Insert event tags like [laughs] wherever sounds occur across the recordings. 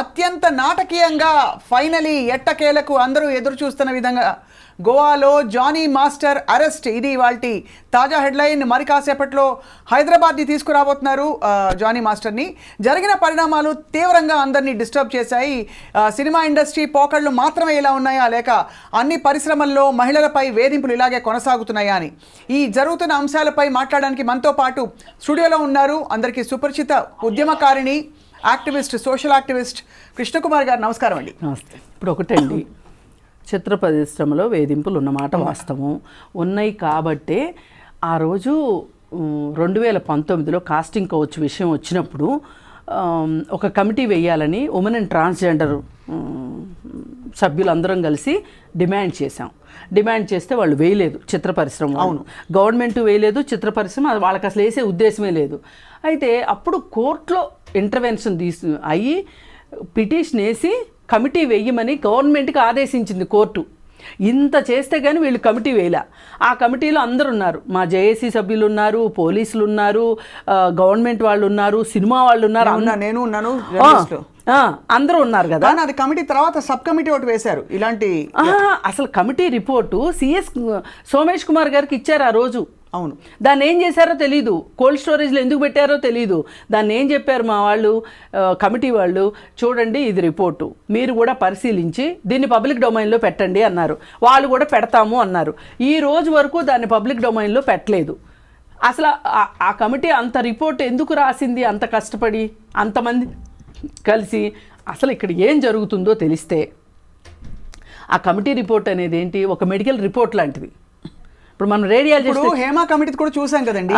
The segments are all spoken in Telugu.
అత్యంత నాటకీయంగా ఫైనలీ ఎట్టకేలకు అందరూ ఎదురు చూస్తున్న విధంగా గోవాలో జానీ మాస్టర్ అరెస్ట్. ఇది వాల్టి తాజా హెడ్లైన్. మరి కాసేపట్లో హైదరాబాద్ని తీసుకురాబోతున్నారు జానీ మాస్టర్ని. జరిగిన పరిణామాలు తీవ్రంగా అందరినీ డిస్టర్బ్ చేశాయి. సినిమా ఇండస్ట్రీ పోకళ్ళు మాత్రమే ఇలా ఉన్నాయా లేక అన్ని పరిశ్రమల్లో మహిళలపై వేధింపులు ఇలాగే కొనసాగుతున్నాయా అని. ఈ జరుగుతున్న అంశాలపై మాట్లాడడానికి మనతో పాటు స్టూడియోలో ఉన్నారు అందరికీ సుపరిచిత ఉద్యమకారిణి యాక్టివిస్ట్ సోషల్ యాక్టివిస్ట్ కృష్ణకుమార్ గారు. నమస్కారం అండి. నమస్తే. ఇప్పుడు ఒకటండి. చిత్ర పరిశ్రమలో వేధింపులు ఉన్నమాట వాస్తవం. ఉన్నాయి కాబట్టే ఆ రోజు రెండు వేల పంతొమ్మిదిలో కాస్టింగ్ కౌచ్ విషయం వచ్చినప్పుడు ఒక కమిటీ వేయాలని ఉమెన్ అండ్ ట్రాన్స్జెండర్ సభ్యులందరం కలిసి డిమాండ్ చేశాం. డిమాండ్ చేస్తే వాళ్ళు వేయలేదు చిత్ర పరిశ్రమ అవును. గవర్నమెంట్ వేయలేదు చిత్ర పరిశ్రమ వాళ్ళకి అసలు వేసే ఉద్దేశమే లేదు. అయితే అప్పుడు కోర్టులో ఇంటర్వెన్షన్ తీసు అయ్యి పిటిషన్ వేసి కమిటీ వేయమని గవర్నమెంట్కి ఆదేశించింది కోర్టు. ఇంత చేస్తే కానీ వీళ్ళు కమిటీ వేయలే. ఆ కమిటీలో అందరు ఉన్నారు మా జేఏసీ సభ్యులు ఉన్నారు పోలీసులు ఉన్నారు గవర్నమెంట్ వాళ్ళు ఉన్నారు సినిమా వాళ్ళు ఉన్నారు ఉన్నా నేను ఉన్నాను అందరూ ఉన్నారు కదా. అది కమిటీ తర్వాత సబ్ కమిటీ ఒకటి వేశారు. ఇలాంటి అసలు committee report CS Somesh Kumar గారికి ఇచ్చారు ఆ రోజు. అవును. దాన్ని ఏం చేశారో తెలియదు కోల్డ్ స్టోరేజ్లో ఎందుకు పెట్టారో తెలియదు దాన్ని ఏం చెప్పారు మా వాళ్ళు? కమిటీ వాళ్ళు? చూడండి ఇది రిపోర్టు. మీరు కూడా పరిశీలించి దీన్ని పబ్లిక్ డొమైన్లో పెట్టండి అన్నారు. వాళ్ళు కూడా పెడతాము అన్నారు. ఈ రోజు వరకు దాన్ని పబ్లిక్ డొమైన్లో పెట్టలేదు. అసలు ఆ- ఆ కమిటీ అంత రిపోర్ట్ ఎందుకు రాసింది? అంత కష్టపడి అంతమంది కలిసి అసలు ఇక్కడ ఏం జరుగుతుందో తెలిస్తే ఆ కమిటీ రిపోర్ట్ అనేది ఏంటి? ఒక మెడికల్ రిపోర్ట్ లాంటిది. ఇప్పుడు మనం ఇప్పుడు హేమా కమిటీ కూడా చూసాం కదండి.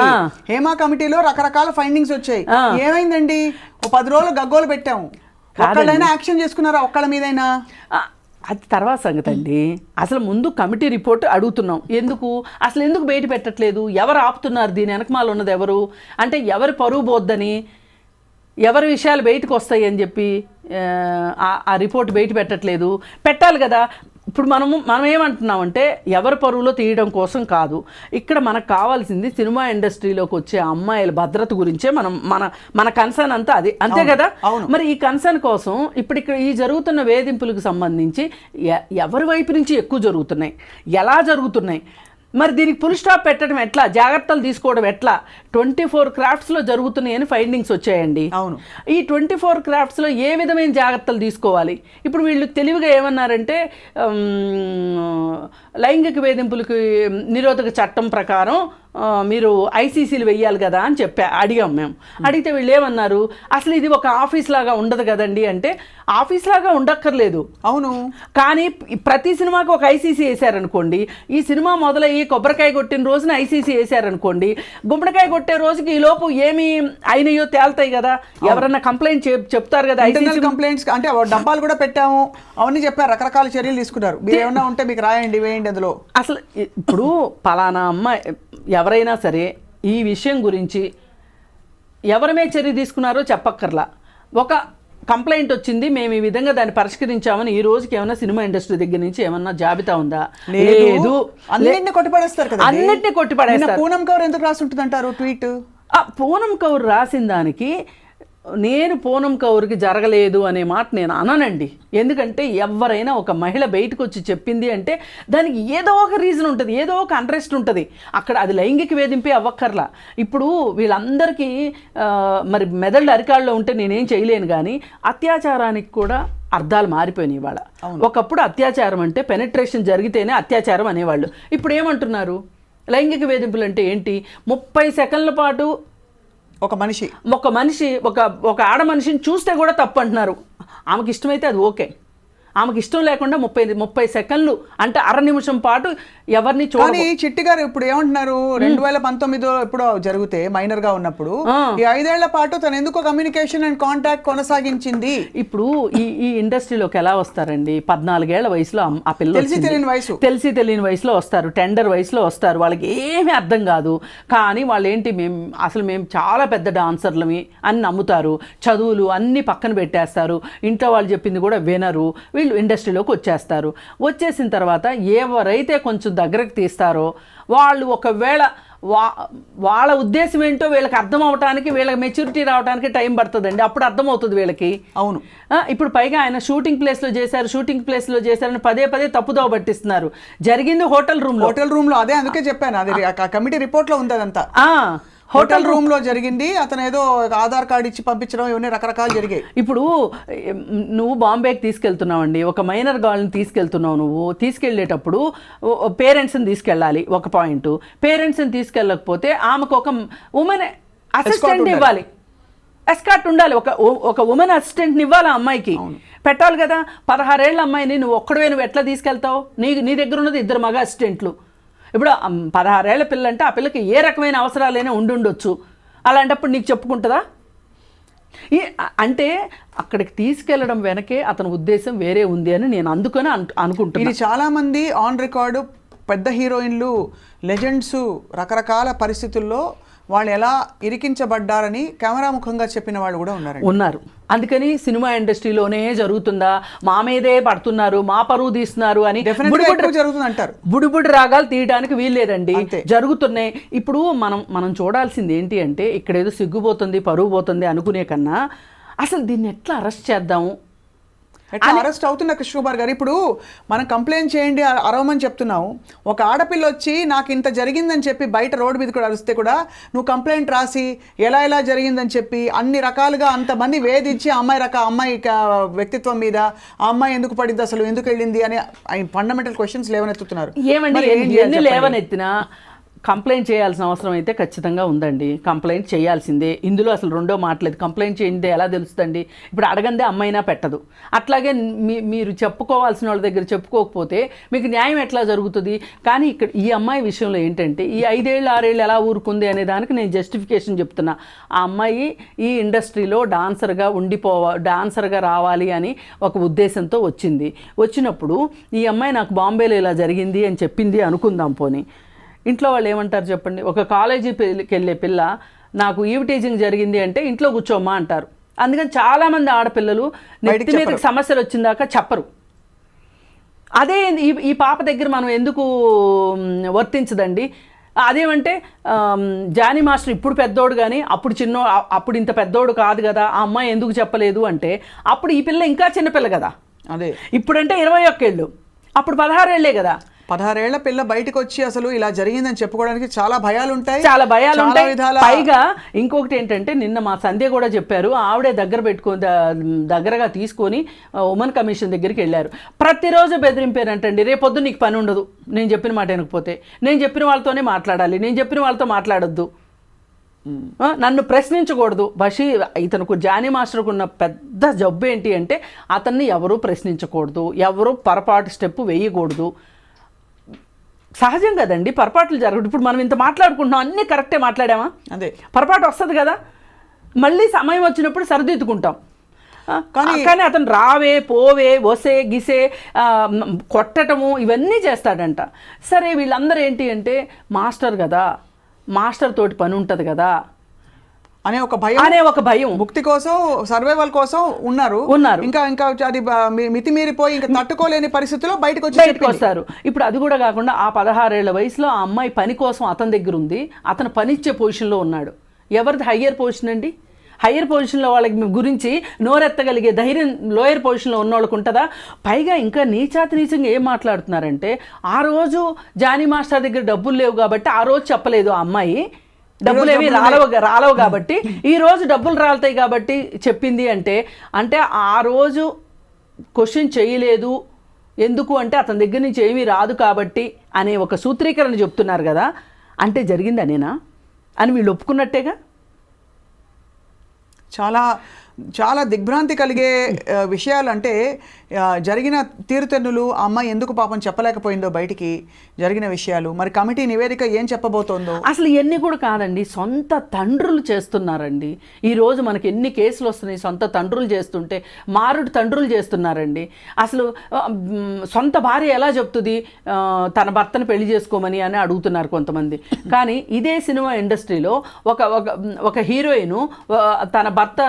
హేమా కమిటీలో రకరకాల ఫైండింగ్స్ వచ్చాయి. ఏమైందండి? ఓ పది రోజులు గగ్గోలు పెట్టాము. ఒక్కళ్ళైనా యాక్షన్ చేసుకున్నారా? ఒక్కళ్ళ మీదైనా? అది తర్వాత సంగతి అండి అసలు ముందు కమిటీ రిపోర్ట్ అడుగుతున్నాం. ఎందుకు? అసలు ఎందుకు బయట పెట్టట్లేదు? ఎవరు ఆపుతున్నారు? దీని వెనకమాల ఉన్నది ఎవరు? అంటే ఎవరి పరువు పోద్దని ఎవరి విషయాలు బయటకు వస్తాయి అని చెప్పి ఆ రిపోర్ట్ బయట పెట్టట్లేదు. పెట్టాలి కదా. ఇప్పుడు మనము మనం ఏమంటున్నామంటే ఎవరి పరువులో తీయడం కోసం కాదు. ఇక్కడ మనకు కావాల్సింది సినిమా ఇండస్ట్రీలోకి వచ్చే అమ్మాయిల భద్రత గురించే మనం మన మన కన్సర్న్ అంతా అది. అంతే కదా. మరి ఈ కన్సర్న్ కోసం ఇప్పుడు ఇక్కడ ఈ జరుగుతున్న వేధింపులకు సంబంధించి ఎవరి వైపు నుంచి ఎక్కువ జరుగుతున్నాయి? ఎలా జరుగుతున్నాయి? మరి దీనికి ఫుల్ స్టాప్ పెట్టడం ఎట్లా? జాగ్రత్తలు తీసుకోవడం ఎట్లా? ట్వంటీ ఫోర్ క్రాఫ్ట్స్లో జరుగుతున్నాయని ఫైండింగ్స్ వచ్చాయండి. అవును. ఈ ట్వంటీ ఫోర్ క్రాఫ్ట్స్లో ఏ విధమైన జాగ్రత్తలు తీసుకోవాలి? ఇప్పుడు వీళ్ళు తెలివిగా ఏమన్నారంటే లైంగిక వేధింపులకి నిరోధక చట్టం ప్రకారం మీరు ఐసీసీలు వెయ్యాలి కదా అని చెప్పా అడిగాం మేము. అడిగితే వీళ్ళు ఏమన్నారు? అసలు ఇది ఒక ఆఫీస్ లాగా ఉండదు కదండి అంటే ఆఫీస్ లాగా ఉండక్కర్లేదు. అవును. కానీ ప్రతి సినిమాకి ఒక ఐసీసీ వేసారనుకోండి ఈ సినిమా మొదలయ్యి కొబ్బరికాయ కొట్టిన రోజున ఐసీసీ వేసారనుకోండి గుమ్మడికాయ కొట్టే రోజుకి ఈ లోపు ఏమి అయినాయో తేల్తాయి కదా. ఎవరన్నా కంప్లైంట్ చెప్తారు కదా ఐసీసీ కంప్లైంట్స్ అంటే డబ్బాలు కూడా పెట్టాము. అవన్నీ చెప్పారు రకరకాల చర్యలు తీసుకున్నారు. మీరు ఏమన్నా ఉంటే మీకు రాయండి వేయండి అందులో. అసలు ఇప్పుడు పలానా అమ్మాయి ఎవరైనా సరే ఈ విషయం గురించి ఎవరి మీద చర్య తీసుకున్నారో చెప్పక్కర్లా. ఒక కంప్లైంట్ వచ్చింది మేము ఈ విధంగా దాన్ని పరిష్కరించామని ఈ రోజుకి ఏమైనా సినిమా ఇండస్ట్రీ దగ్గర నుంచి ఏమన్నా జాబితా ఉందా? లేదు. అన్నింటిని కొట్టిపడేస్తారు కదా అన్నిటిని కొట్టిపడేస్తారు. పూనం కవర్ ఎందుకు రాసి ఉంటుంది అంటారు ట్వీట్? ఆ పూనం కౌర్ రాసిన దానికి నేను పూనం కౌర్కి జరగలేదు అనే మాట నేను అననండి. ఎందుకంటే ఎవరైనా ఒక మహిళ బయటకు వచ్చి చెప్పింది అంటే దానికి ఏదో ఒక రీజన్ ఉంటుంది ఏదో ఒక అంట్రెస్ట్ ఉంటుంది. అక్కడ అది లైంగిక వేధింపే అవ్వక్కర్లా. ఇప్పుడు వీళ్ళందరికీ మరి మెదళ్ళు అరికాళ్ళలో ఉంటే నేనేం చేయలేను కానీ అత్యాచారానికి కూడా అర్థాలు మారిపోయినాయి ఇవాళ. ఒకప్పుడు అత్యాచారం అంటే పెనట్రేషన్ జరిగితేనే అత్యాచారం అనేవాళ్ళు. ఇప్పుడు ఏమంటున్నారు? లైంగిక వేధింపులు అంటే ఏంటి? ముప్పై సెకండ్ల పాటు ఒక మనిషి. ఒక మనిషి ఒక ఒక ఆడ మనిషిని చూస్తే కూడా తప్పు అంటున్నారు. ఆమెకి ఇష్టమైతే అది ఓకే. ఆమెకి ఇష్టం లేకుండా ముప్పై ముప్పై సెకండ్లు అంటే అర నిమిషం పాటు ఎవరిని చూడ కానీ చిట్టి గారు ఇప్పుడు ఏమంటున్నారు? రెండు వేల పంతొమ్మిదిలో ఎప్పుడో జరిగితే మైనర్గా ఉన్నప్పుడు ఈ ఐదేళ్ళ పాటు తను ఎందుకో కమ్యూనికేషన్ అండ్ కాంటాక్ట్ కొనసాగించింది? ఇప్పుడు ఈ ఈ ఇండస్ట్రీలోకి ఎలా వస్తారండి? పద్నాలుగేళ్ళ వయసులో ఆ పిల్లలు తెలిసి తెలియని వయసు. తెలిసి తెలియని వయసులో వస్తారు. టెండర్ వయసులో వస్తారు. వాళ్ళకి ఏమీ అర్థం కాదు. కానీ వాళ్ళు ఏంటి మేము అసలు మేము చాలా పెద్ద డాన్సర్లమి అని నమ్ముతారు. చదువులు అన్నీ పక్కన పెట్టేస్తారు. ఇంట్లో వాళ్ళు చెప్పింది కూడా వినరు. వీళ్ళు ఇండస్ట్రీలోకి వచ్చేస్తారు. వచ్చేసిన తర్వాత ఎవరైతే కొంచెం దగ్గరకు తీస్తారో వాళ్ళు ఒకవేళ వా వాళ్ళ ఉద్దేశం ఏంటో వీళ్ళకి అర్థం అవడానికి వీళ్ళకి మెచ్యూరిటీ రావడానికి టైం పడుతుందండి. అప్పుడు అర్థమవుతుంది వీళ్ళకి. అవును. ఇప్పుడు పైగా ఆయన షూటింగ్ ప్లేస్లో చేశారు షూటింగ్ ప్లేస్లో చేశారని పదే పదే తప్పుదోవ పట్టిస్తున్నారు. జరిగింది హోటల్ రూమ్లో హోటల్ రూమ్లో అదే అందుకే చెప్పాను. అది కమిటీ రిపోర్ట్లో ఉంది అదంతా. హోటల్ రూమ్లో జరిగింది. అతను ఏదో ఆధార్ కార్డు ఇచ్చి పంపించడం ఇవన్నీ రకరకాలు జరిగాయి. ఇప్పుడు నువ్వు బాంబేకి తీసుకెళ్తున్నావండి. ఒక మైనర్ గర్ల్ని తీసుకెళ్తున్నావు నువ్వు. తీసుకెళ్ళేటప్పుడు పేరెంట్స్ని తీసుకెళ్ళాలి. ఒక పాయింట్. పేరెంట్స్ని తీసుకెళ్ళకపోతే ఆమెకు ఒక ఉమెన్ అసిస్టెంట్. ఇవ్వాలి. ఎస్కాట్ ఉండాలి. ఒక ఒక ఉమెన్ అసిస్టెంట్ని ఇవ్వాలి ఆ అమ్మాయికి. పెట్టాలి కదా. పదహారేళ్ళ అమ్మాయిని నువ్వు ఒక్కడవే నువ్వు ఎట్లా తీసుకెళ్తావు? నీ నీ దగ్గర ఉన్నది ఇద్దరు మగ అసిస్టెంట్లు. ఇప్పుడు పదహారేళ్ళ పిల్ల అంటే ఆ పిల్లకి ఏ రకమైన అవసరాలైనా ఉండుండొచ్చు. అలాంటప్పుడు నీకు చెప్పుకుంటుందా? ఈ అంటే అక్కడికి తీసుకెళ్ళడం వెనకే అతని ఉద్దేశం వేరే ఉంది అని నేను అందుకని అనుకుంటున్నాను ఇది చాలామంది ఆన్ రికార్డు పెద్ద హీరోయిన్లు లెజెండ్స్ రకరకాల పరిస్థితుల్లో వాళ్ళు ఎలా ఇరికించబడ్డారని కెమెరా ముఖంగా చెప్పిన వాళ్ళు కూడా ఉన్నారండి. ఉన్నారు. అందుకని సినిమా ఇండస్ట్రీలోనే జరుగుతుందా? మా మీదే పడుతున్నారు మా పరువు తీస్తున్నారు అని గా బుడిబుడి ఎక్కువ జరుగుతుంది అంటారు. బుడిబుడి రాగాలు తీయడానికి వీల్లేదండి. జరుగుతున్నాయి. ఇప్పుడు మనం మనం చూడాల్సింది ఏంటి అంటే ఇక్కడ ఏదో సిగ్గుపోతుంది పరువు పోతుంది అనుకునే కన్నా అసలు దీన్ని ఎట్లా అరెస్ట్ చేద్దాము అరెస్ట్ అవుతున్న కృష్ణ కుమార్ గారు ఇప్పుడు మనం కంప్లైంట్ చేయండి అరవమని చెప్తున్నావు ఒక ఆడపిల్ల వచ్చి నాకు ఇంత జరిగిందని చెప్పి బయట రోడ్డు మీద కూడా అరిస్తే కూడా నువ్వు కంప్లైంట్ రాసి ఎలా ఎలా జరిగిందని చెప్పి అన్ని రకాలుగా అంతమంది వేధించి అమ్మాయి రక అమ్మాయి వ్యక్తిత్వం మీద ఆ అమ్మాయి ఎందుకు పడింది అసలు ఎందుకు వెళ్ళింది అని ఫండమెంటల్ క్వశ్చన్స్ లేవనెత్తుతున్నారు ఏమండి? లేవనెత్తినా కంప్లైంట్ చేయాల్సిన అవసరం అయితే ఖచ్చితంగా ఉందండి. కంప్లైంట్ చేయాల్సిందే. ఇందులో అసలు రెండో మాటలేదు కంప్లైంట్ చేయండి ఎలా తెలుస్తుందండి? ఇప్పుడు అడగందే అమ్మైనా పెట్టదు. అట్లాగే మీ మీరు చెప్పుకోవాల్సిన వాళ్ళ దగ్గర చెప్పుకోకపోతే మీకు న్యాయం ఎట్లా జరుగుతుంది? కానీ ఇక్కడ ఈ అమ్మాయి విషయంలో ఏంటంటే ఈ ఐదేళ్ళు ఆరేళ్ళు ఎలా ఊరుకుంది అనే దానికి నేను జస్టిఫికేషన్ చెప్తున్నా. ఆ అమ్మాయి ఈ ఇండస్ట్రీలో డాన్సర్గా ఉండిపోవ డాన్సర్గా రావాలి అని ఒక ఉద్దేశంతో వచ్చింది. వచ్చినప్పుడు ఈ అమ్మాయి నాకు బాంబేలో ఇలా జరిగింది అని చెప్పింది అనుకుందాం పోనీ. ఇంట్లో వాళ్ళు ఏమంటారు చెప్పండి? ఒక కాలేజీ పిల్లకి వెళ్ళే పిల్ల నాకు ఈవ్ టీచింగ్ జరిగింది అంటే ఇంట్లో కూర్చోమ్మా అంటారు. అందుకని చాలామంది ఆడపిల్లలు నెత్తి మీదకి సమస్యలు వచ్చిందాక చెప్పరు. అదే ఈ ఈ పాప దగ్గర మనం ఎందుకు వర్తించదండి? అదేమంటే జానీ మాస్టర్ ఇప్పుడు పెద్దోడు కానీ అప్పుడు చిన్నో అప్పుడు ఇంత పెద్దోడు కాదు కదా ఆ అమ్మాయి ఎందుకు చెప్పలేదు అంటే అప్పుడు ఈ పిల్ల ఇంకా చిన్నపిల్ల కదా. అదే. ఇప్పుడంటే ఇరవై ఒక్కేళ్ళు అప్పుడు పదహారేళ్ళే కదా. పదహారేళ్ళ పిల్ల బయటకు వచ్చి అసలు ఇలా జరిగిందని చెప్పుకోవడానికి చాలా భయాలు ఉంటాయి చాలా భయాలు ఉంటాయి పైగా ఇంకొకటి ఏంటంటే నిన్న మా సంధ్య కూడా చెప్పారు ఆవిడే దగ్గర పెట్టుకో దగ్గరగా తీసుకొని ఉమెన్ కమిషన్ దగ్గరికి వెళ్ళారు. ప్రతిరోజు బెదిరింపారంటండి రేపొద్దు నీకు పని ఉండదు. నేను చెప్పిన మాట వినకపోతే. నేను చెప్పిన వాళ్ళతోనే మాట్లాడాలి. నేను చెప్పిన వాళ్ళతో మాట్లాడొద్దు. నన్ను ప్రశ్నించకూడదు. బషీ ఇతనుకు జానీ మాస్టర్కు ఉన్న పెద్ద జబ్బు ఏంటి అంటే అతన్ని ఎవరూ ప్రశ్నించకూడదు. ఎవరు పొరపాటు స్టెప్ వేయకూడదు. సహజం కదండి పొరపాట్లు జరగదు. ఇప్పుడు మనం ఇంత మాట్లాడుకుంటున్నాం అన్నీ కరెక్టే మాట్లాడామా? అదే. పొరపాటు వస్తుంది కదా. మళ్ళీ సమయం వచ్చినప్పుడు సరిదిద్దుకుంటాం. కానీ- కానీ అతను రావే పోవే వసే గిసే కొట్టటము ఇవన్నీ చేస్తాడంట. సరే వీళ్ళందరూ ఏంటి అంటే మాస్టర్ కదా. మాస్టర్ తోటి పని ఉంటుంది కదా. అనే ఒక భయం అనే ఒక భయం. ముక్తి కోసం సర్వైవల్ కోసం ఉన్నారు. ఉన్నారు. ఇంకా ఇంకా అది మితిమీరిపోయి ఇంకా తట్టుకోలేని పరిస్థితిలో బయటకు వచ్చి బయటకు. వస్తారు. ఇప్పుడు అది కూడా కాకుండా ఆ పదహారేళ్ళ వయసులో ఆ అమ్మాయి పని కోసం అతని దగ్గర ఉంది. అతను పనిచ్చే పొజిషన్లో ఉన్నాడు. ఎవరిది హయ్యర్ పొజిషన్ అండి? హయ్యర్ పొజిషన్లో వాళ్ళకి గురించి నోరెత్తగలిగే ధైర్యం లోయర్ పొజిషన్లో ఉన్న వాళ్ళకు ఉంటుందా? పైగా ఇంకా నీచాతి నీచంగా ఏం మాట్లాడుతున్నారంటే ఆ రోజు జానీ మాస్టర్ దగ్గర డబ్బులు లేవు కాబట్టి ఆ రోజు చెప్పలేదు ఆ అమ్మాయి. డబ్బులు ఏమి రాలవు రాలవు కాబట్టి ఈ రోజు డబ్బులు రాలుతాయి కాబట్టి చెప్పింది అంటే అంటే ఆ రోజు క్వశ్చన్ చేయలేదు. ఎందుకు అంటే అతని దగ్గర నుంచి ఏమీ రాదు కాబట్టి అనే ఒక సూత్రీకరణ చెప్తున్నారు కదా. అంటే జరిగింది అనేనా అని వీళ్ళు ఒప్పుకున్నట్టేగా? చాలా చాలా దిగ్భ్రాంతి కలిగే విషయాలంటే జరిగిన తీరుతెన్నులు ఆ అమ్మాయి ఎందుకు పాపం చెప్పలేకపోయిందో బయటికి జరిగిన విషయాలు. మరి కమిటీ నివేదిక ఏం చెప్పబోతోందో? అసలు ఇవన్నీ కూడా కాదండి సొంత తండ్రులు చేస్తున్నారండి. ఈరోజు మనకి ఎన్ని కేసులు వస్తున్నాయి సొంత తండ్రులు చేస్తుంటే మారుడు తండ్రులు చేస్తున్నారండి. అసలు సొంత భార్య ఎలా చెప్తుంది? తన భర్తను పెళ్ళి చేసుకోమని అని అడుగుతున్నారు కొంతమంది. కానీ ఇదే సినిమా ఇండస్ట్రీలో ఒక ఒక ఒక హీరోయిన్ తన భర్త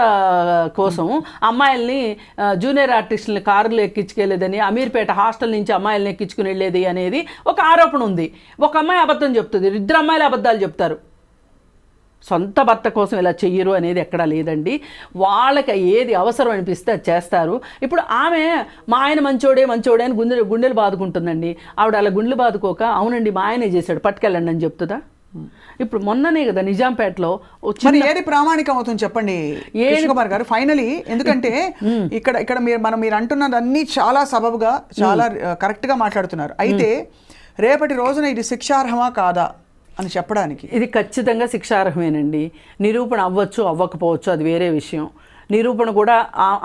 కోసం అమ్మాయిల్ని జూనియర్ ఆర్టిస్టులని కారులు ఎక్కించుకెళ్ళేదని అమీర్పేట హాస్టల్ నుంచి అమ్మాయిల్ని ఎక్కించుకుని వెళ్ళేది అనేది ఒక ఆరోపణ ఉంది. ఒక అమ్మాయి అబద్ధం చెప్తుంది ఇద్దరు అమ్మాయిలు అబద్ధాలు చెప్తారు. సొంత భర్త కోసం ఇలా చెయ్యరు అనేది ఎక్కడా లేదండి. వాళ్ళకి ఏది అవసరం అనిపిస్తే అది చేస్తారు. ఇప్పుడు ఆమె మా ఆయన మంచోడే మంచోడే అని గుండె గుండెలు బాదుకుంటుందండి. ఆవిడ అలా గుండెలు బాదుకోక అవునండి మా ఆయనే చేశాడు పట్టుకెళ్ళండి అని చెప్తుందా? ఇప్పుడు మొన్ననే కదా నిజాంపేటలో మరి ఏది ప్రామాణికం అవుతుంది చెప్పండి? కృష్ణ కుమార్ గారు ఫైనలీ. ఎందుకంటే [laughs] ఇక్కడ ఇక్కడ మీరు మనం మీరు అంటున్నది అన్ని చాలా సబబుగా చాలా కరెక్ట్గా మాట్లాడుతున్నారు. అయితే రేపటి రోజున ఇది శిక్షార్హమా కాదా అని చెప్పడానికి? ఇది ఖచ్చితంగా శిక్షార్హమేనండి. నిరూపణ అవ్వచ్చు అవ్వకపోవచ్చు అది వేరే విషయం. నిరూపణ కూడా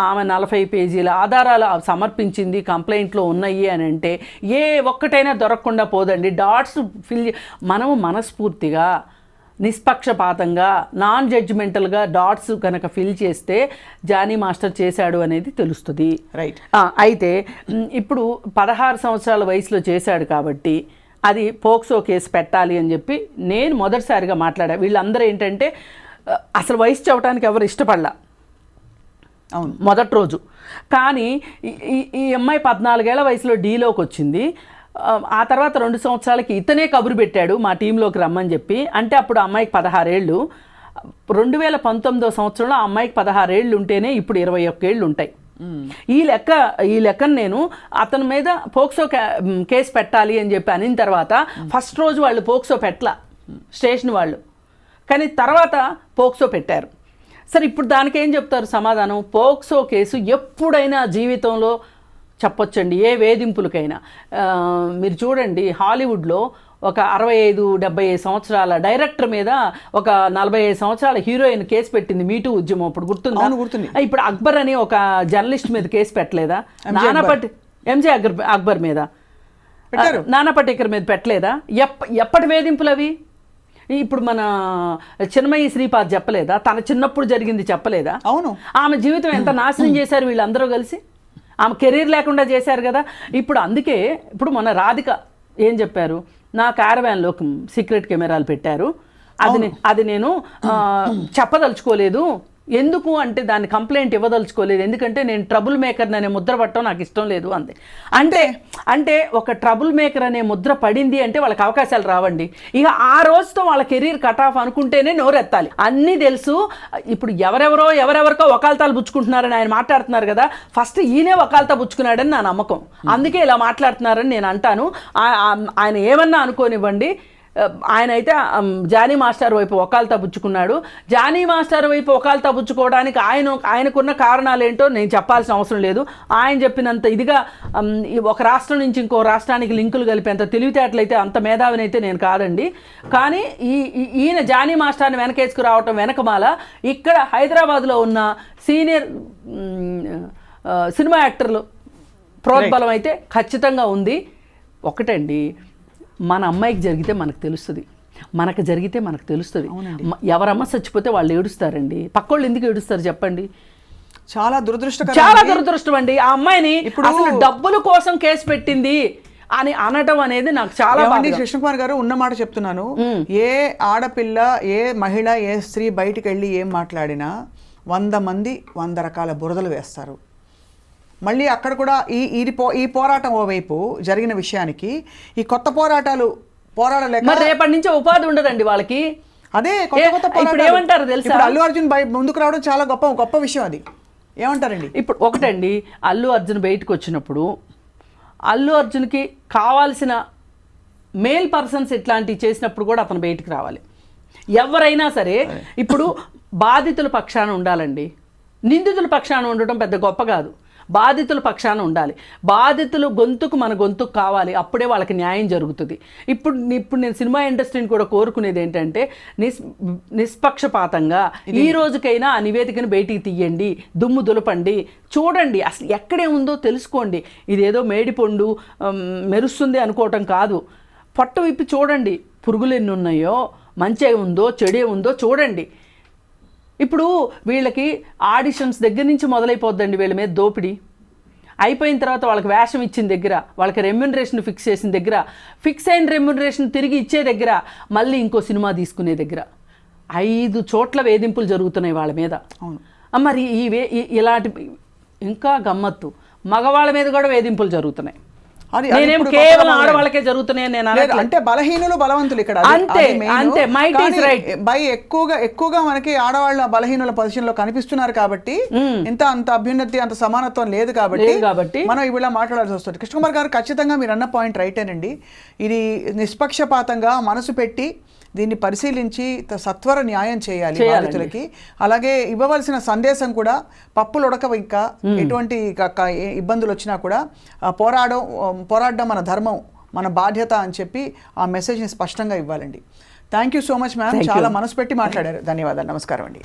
ఆమె నలభై పేజీల ఆధారాలు సమర్పించింది కంప్లైంట్లో ఉన్నాయి అని అంటే ఏ ఒక్కటైనా దొరకకుండా పోదండి. డాట్స్ ఫిల్ మనము మనస్ఫూర్తిగా నిష్పక్షపాతంగా నాన్ జడ్జిమెంటల్గా డాట్స్ కనుక ఫిల్ చేస్తే జానీ మాస్టర్ చేశాడు అనేది తెలుస్తుంది. రైట్ అయితే ఇప్పుడు పదహారు సంవత్సరాల వయసులో చేశాడు కాబట్టి అది పోక్సో కేసు పెట్టాలి అని చెప్పి నేను మొదటిసారిగా మాట్లాడా. వీళ్ళందరూ ఏంటంటే అసలు వయసు చెప్పడానికి ఎవరు ఇష్టపడలా. అవును మొదటి రోజు. కానీ ఈ- అమ్మాయి పద్నాలుగేళ్ళ వయసులో డీలోకి వచ్చింది. ఆ, తర్వాత రెండు సంవత్సరాలకి ఇతనే కబురు పెట్టాడు మా టీంలోకి రమ్మని చెప్పి. అంటే అప్పుడు అమ్మాయికి పదహారేళ్ళు. రెండు వేల పంతొమ్మిదో సంవత్సరంలో ఆ అమ్మాయికి పదహారేళ్ళు ఉంటేనే ఇప్పుడు ఇరవై ఒక్కేళ్ళు ఉంటాయి. ఈ లెక్క ఈ లెక్కను నేను అతని మీద పోక్సో కేసు పెట్టాలి అని చెప్పి అనిన తర్వాత ఫస్ట్ రోజు వాళ్ళు పోక్సో పెట్టలా. స్టేషన్ వాళ్ళు. కానీ తర్వాత పోక్సో పెట్టారు. సరే ఇప్పుడు దానికి ఏం చెప్తారు? సమాధానం పోక్సో కేసు ఎప్పుడైనా జీవితంలో చెప్పొచ్చండి ఏ వేధింపులకైనా. మీరు చూడండి హాలీవుడ్లో ఒక అరవై ఐదు డెబ్బై ఐదు సంవత్సరాల డైరెక్టర్ మీద ఒక నలభై ఐదు సంవత్సరాల హీరోయిన్ కేసు పెట్టింది మీటూ ఉద్యమం. అప్పుడు గుర్తుందా? గుర్తుంది. ఇప్పుడు అక్బర్ అని ఒక జర్నలిస్ట్ మీద కేసు పెట్టలేదా? నానాపట్టి ఎంజే అక్బర్ అక్బర్ మీద. నానా పటేకర్ మీద పెట్టలేదా? ఎప్ప ఎప్పటి వేధింపులు అవి ఇప్పుడు మన చిన్మయి శ్రీపాద్ చెప్పలేదా? తన చిన్నప్పుడు జరిగింది చెప్పలేదా? అవును. ఆమె జీవితం ఎంత నాశనం చేశారు వీళ్ళందరూ కలిసి? ఆమె కెరీర్ లేకుండా చేశారు కదా? ఇప్పుడు అందుకే ఇప్పుడు మన రాధిక ఏం చెప్పారు? నా క్యారవాన్లో సీక్రెట్ కెమెరాలు పెట్టారు. అది అది నేను చెప్పదలుచుకోలేదు. ఎందుకు అంటే దాని కంప్లైంట్ ఇవ్వదలుచుకోలేదు. ఎందుకంటే నేను ట్రబుల్ మేకర్ అనే ముద్ర పట్టడం నాకు ఇష్టం లేదు అంది. అంటే అంటే ఒక ట్రబుల్ మేకర్ అనే ముద్ర పడింది అంటే వాళ్ళకి అవకాశాలు రావండి. ఇక ఆ రోజుతో వాళ్ళ కెరీర్ కట్ ఆఫ్ అనుకుంటేనే నోరెత్తాలి. అన్నీ తెలుసు. ఇప్పుడు ఎవరెవరో ఎవరెవరికో వకాలతాలు పుచ్చుకుంటున్నారని ఆయన మాట్లాడుతున్నారు కదా. ఫస్ట్ ఈయనే వకాలతా పుచ్చుకున్నాడని నా నమ్మకం. అందుకే ఇలా మాట్లాడుతున్నారని నేను అంటాను. ఆయన ఏమన్నా అనుకోనివ్వండి. ఆయన అయితే జానీ మాస్టర్ వైపు ఒకాలతా పుచ్చుకున్నాడు జానీ మాస్టర్ వైపు ఒకాలతా పుచ్చుకోవడానికి ఆయన ఆయనకున్న కారణాలు ఏంటో నేను చెప్పాల్సిన అవసరం లేదు. ఆయన చెప్పినంత ఇదిగా ఒక రాష్ట్రం నుంచి ఇంకో రాష్ట్రానికి లింకులు కలిపేంత తెలివితేటలైతే అంత మేధావినైతే నేను కాదండి. కానీ ఈ ఈయన జానీ మాస్టర్ని వెనకేసుకు రావటం వెనకమాల ఇక్కడ హైదరాబాద్లో ఉన్న సీనియర్ సినిమా యాక్టర్లు ప్రోద్బలం అయితే ఖచ్చితంగా ఉంది. ఒకటండి మన అమ్మాయికి జరిగితే మనకు తెలుస్తుంది. మనకు జరిగితే మనకు తెలుస్తుంది. ఎవరమ్మ చచ్చిపోతే వాళ్ళు ఏడుస్తారండి. పక్కోళ్ళు ఎందుకు ఏడుస్తారు చెప్పండి? చాలా దురదృష్టకరం చాలా దురదృష్టం అండి. ఆ అమ్మాయిని ఇప్పుడు- డబ్బుల కోసం కేసు పెట్టింది అని అనటం అనేది నాకు చాలా బాధగా- కృష్ణకుమార్ గారు ఉన్న మాట చెప్తున్నాను. ఏ ఆడపిల్ల ఏ మహిళ ఏ స్త్రీ బయటికి వెళ్ళి ఏం మాట్లాడినా వంద మంది వంద రకాల బురదలు వేస్తారు. మళ్ళీ అక్కడ కూడా ఈ ఇది పో ఈ పోరాటం ఓవైపు జరిగిన విషయానికి ఈ కొత్త పోరాటాలు పోరాడలేక మరి రేపటి నుంచి ఉపాధి ఉండదండి వాళ్ళకి. అదే కొత్త కొత్త ఇప్పుడు. ఏమంటారు తెలుసా? అల్లు అర్జున్ బయ ముందుకు రావడం చాలా గొప్ప గొప్ప విషయం అది. ఏమంటారండి? ఇప్పుడు ఒకటండి అల్లు అర్జున్ బయటకు వచ్చినప్పుడు అల్లు అర్జున్కి కావాల్సిన మేల్ పర్సన్స్ ఇట్లాంటివి చేసినప్పుడు కూడా అతను బయటికి రావాలి. ఎవరైనా సరే ఇప్పుడు బాధితుల పక్షాన ఉండాలండి. నిందితుల పక్షాన ఉండటం పెద్ద గొప్ప కాదు. బాధితుల పక్షాన ఉండాలి. బాధితులు గొంతుకు మన గొంతుకు కావాలి. అప్పుడే వాళ్ళకి న్యాయం జరుగుతుంది. ఇప్పుడు ఇప్పుడు నేను సినిమా ఇండస్ట్రీని కూడా కోరుకునేది ఏంటంటే నిస్ నిష్పక్షపాతంగా ఈ రోజుకైనా ఆ నివేదికను బయటికి తీయండి దుమ్ము దులపండి చూడండి. అసలు ఎక్కడే ఉందో తెలుసుకోండి. ఇదేదో మేడిపండు మెరుస్తుంది అనుకోవటం కాదు. పట్టు విప్పి చూడండి. పురుగులు ఎన్ని ఉన్నాయో మంచి ఉందో చెడే ఉందో చూడండి. ఇప్పుడు వీళ్ళకి ఆడిషన్స్ దగ్గర నుంచి మొదలైపోద్దండి వీళ్ళ మీద దోపిడీ. అయిపోయిన తర్వాత వాళ్ళకి వేషం ఇచ్చిన దగ్గర వాళ్ళకి రెమ్యునరేషన్ ఫిక్స్ చేసిన దగ్గర ఫిక్స్ అయిన రెమ్యునరేషన్ తిరిగి ఇచ్చే దగ్గర మళ్ళీ ఇంకో సినిమా తీసుకునే దగ్గర. ఐదు చోట్ల వేధింపులు జరుగుతున్నాయి వాళ్ళ మీద. అవును. మరి ఈ వే- ఇలాంటి ఇంకా గమ్మత్తు. మగవాళ్ళ మీద కూడా వేధింపులు జరుగుతున్నాయి. నేనేం కేవలం ఆడవాళ్ళకే జరుగుతున్నాయి నేను. అంటే బలహీనులు బలవంతులు ఇక్కడ అంతే. అంతే, is కానీ right. బై ఎక్కువగా ఎక్కువగా మనకి ఆడవాళ్ళ బలహీనుల పొజిషన్లో కనిపిస్తున్నారు కాబట్టి ఇంత అంత అభ్యున్నతి అంత సమానత్వం లేదు కాబట్టి కాబట్టి. మనం ఇవిలా మాట్లాడాల్సి వస్తుంది కృష్ణకుమార్ గారు ఖచ్చితంగా మీరు అన్న పాయింట్ రైటేనండి ఇది నిష్పక్షపాతంగా మనసు పెట్టి దీన్ని పరిశీలించి సత్వర న్యాయం చేయాలి. బాధితులకి. అలాగే ఇవ్వవలసిన సందేశం కూడా పప్పులు ఉడకవు ఇంకా. ఎటువంటి ఇబ్బందులు వచ్చినా కూడా పోరాడడం పోరాడడం మన ధర్మం మన బాధ్యత అని చెప్పి ఆ మెసేజ్ని స్పష్టంగా ఇవ్వాలండి. Thank you so much ma'am. చాలా మనసు పెట్టి మాట్లాడారు. ధన్యవాదాలు. నమస్కారం అండి.